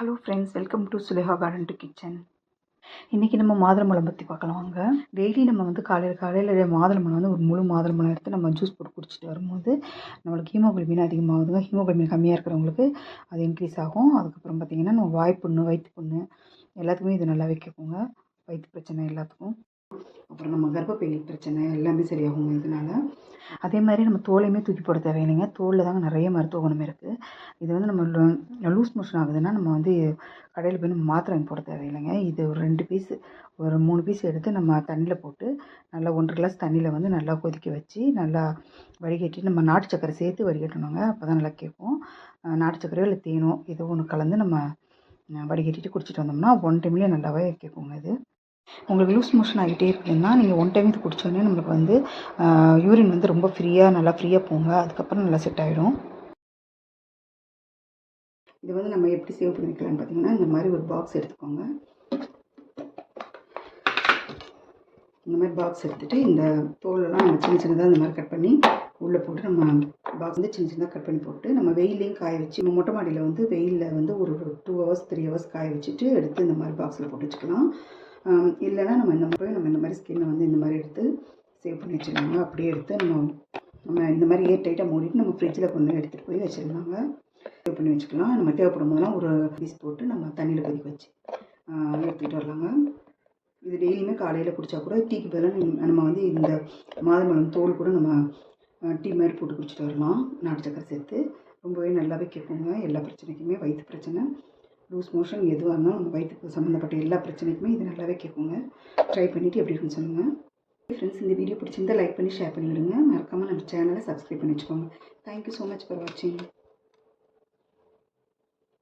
Hello friends welcome to Suleha garden to kitchen இன்றைக்கி நம்ம மாதுளம்பழம் பற்றி பார்க்கலாம். வாங்க. டெய்லி நம்ம வந்து காலையில் காலையில் மாதுளம்பழம் வந்து ஒரு முழு மாதுளம்பழம் எடுத்து நம்ம ஜூஸ் போட்டு குடிச்சிட்டு வரும்போது நம்மளுக்கு ஹீமோகுளோபின் அதிகமாகுதுங்க. ஹீமோகுளோபின் கம்மியாக இருக்கிறவங்களுக்கு அது இன்க்ரீஸ் ஆகும். அதுக்கப்புறம் பார்த்திங்கன்னா நம்ம வாய்ப்புண்ணு வயிற்று புண்ணு எல்லாத்துக்குமே இது நல்லா வைக்கக்குங்க. வயிற்று பிரச்சனை எல்லாத்துக்கும். அப்புறம் நம்ம கர்ப்பப்பை பிரச்சனை எல்லாமே சரியாகும் இதனால் அதே மாதிரி நம்ம தோலையுமே தூக்கி போட தேவையில்லைங்க. தோலில் தாங்க நிறைய மருத்துவ குணம் இருக்குது இது வந்து நம்ம லூஸ் மோஷன் ஆகுதுன்னா நம்ம வந்து கடையில் போய் நம்ம மாத்திரை வாங்கி போட தேவையில்லைங்க. இது ஒரு ரெண்டு பீஸ் ஒரு மூணு பீஸ் எடுத்து நம்ம தண்ணியில் போட்டு நல்லா ஒன்றரை கிளாஸ் தண்ணியில் வந்து நல்லா கொதிக்க வச்சு நல்லா வடிகட்டி நம்ம நாட்டு சக்கரை சேர்த்து வடிகட்டணுங்க. அப்போ தான் நல்லா கேட்கும். நாட்டு சக்கரையோ இல்லை தேனோ ஏதோ ஒன்று கலந்து நம்ம வடிகட்டிட்டு குடிச்சிட்டு வந்தோம்னா ஒன் டைம்லேயே நல்லாவே கேட்குங்க இது. உங்களுக்கு லூஸ் மோஷன் ஆகிட்டே இருக்குதுன்னா நீங்கள் ஒன் டைம் இது குடித்தோடனே நம்மளுக்கு வந்து யூரின் வந்து ரொம்ப ஃப்ரீயாக நல்லா ஃப்ரீயாக போங்க. அதுக்கப்புறம் நல்லா செட் ஆகிடும் இது வந்து நம்ம எப்படி சேவ் பண்ணிக்கலாம்னு பார்த்தீங்கன்னா இந்த மாதிரி ஒரு பாக்ஸ் எடுத்துக்கோங்க. இந்த மாதிரி பாக்ஸ் எடுத்துகிட்டு இந்த தோலெல்லாம் நம்ம சின்ன சின்னதாக இந்த மாதிரி கட் பண்ணி உள்ளே போட்டு நம்ம பாக்ஸ் வந்து சின்ன சின்னதாக கட் பண்ணி போட்டு நம்ம வெயிலையும் காய வச்சு நம்ம மொட்டை மாடியில் வந்து வெயிலில் வந்து ஒரு டூ ஹவர்ஸ் த்ரீ ஹவர்ஸ் காய வச்சுட்டு எடுத்து இந்த மாதிரி பாக்ஸில் போட்டு வச்சுக்கலாம். இல்லைன்னா நம்ம இந்த மாதிரி நம்ம இந்த மாதிரி ஸ்கின்னை வந்து இந்த மாதிரி எடுத்து சேவ் பண்ணி வச்சுருந்தாங்க அப்படியே எடுத்து நம்ம நம்ம இந்த மாதிரி ஏர் டைட்டாக மூடிட்டு நம்ம ஃப்ரிட்ஜில் கொண்டு எடுத்துகிட்டு போய் வச்சுருந்தாங்க சேவ் பண்ணி வச்சுக்கலாம். நம்ம தேவைப்படும் போதெல்லாம் ஒரு பீஸ் போட்டு நம்ம தண்ணியில் கொதிக்க வச்சு எடுத்துக்கிட்டு வரலாங்க. இது டெய்லியுமே காலையில் குடித்தா கூட டீக்கு பதிலாக நம்ம வந்து இந்த மாதுளம்பழம் தோல் கூட நம்ம டீ மாதிரி போட்டு குடிச்சிட்டு வரலாம். நாட்டு சக்கரை சேர்த்து ரொம்பவே நல்லாவே கேட்போங்க எல்லா பிரச்சனைக்குமே வயிற்று பிரச்சனை. லூஸ் மோஷன் எதுவாக இருந்தாலும் நம்ம வயிற்றுக்கு சம்மந்தப்பட்ட எல்லா பிரச்சனைக்குமே இது நல்லாவே கேட்குங்க. ட்ரை பண்ணிவிட்டு எப்படி இருக்குன்னு சொல்லுங்கள் ஃப்ரெண்ட்ஸ் இந்த வீடியோ பிடிச்சிருந்தா லைக் பண்ணி ஷேர் பண்ணிவிடுங்க மறக்காமல் நம்ம சேனலை சப்ஸ்கிரைப் பண்ணி வச்சுக்கோங்க. தேங்க்யூ ஸோ மச் ஃபார் வாட்சிங்